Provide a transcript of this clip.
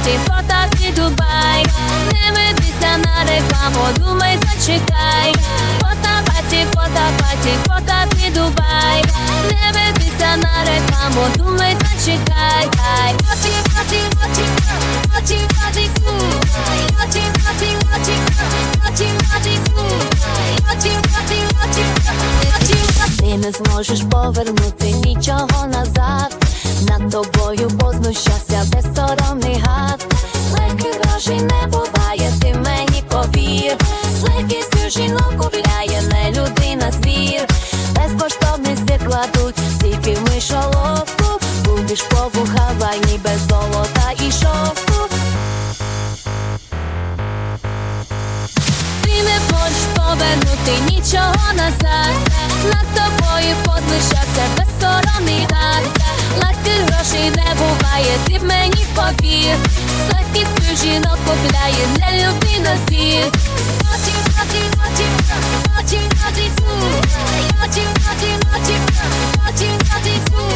паті, фото Дубай. Не ведися на рекламу, думай, зачекай. Фото паті, фото паті, фото Дубай. Не ведися на рекламу, думай, зачекай. Паті, паті, паті, фу. Паті, паті, паті, паті, паті, фу. Паті, паті, паті, паті, паті. Ти не зможеш повернути нічого назад. Над тобою познущався Безцінно купляє не людина звір, безкоштовний сир тут, тільки ми шоловку, будеш по вухаванні без золота і шовку. Ти не зможеш повернути нічого назад. Над тобою позлишався безсторонний так, Легких грошей не буває, ти б мені повір. З жінок купляє не людина звір. tu, quand tu souris.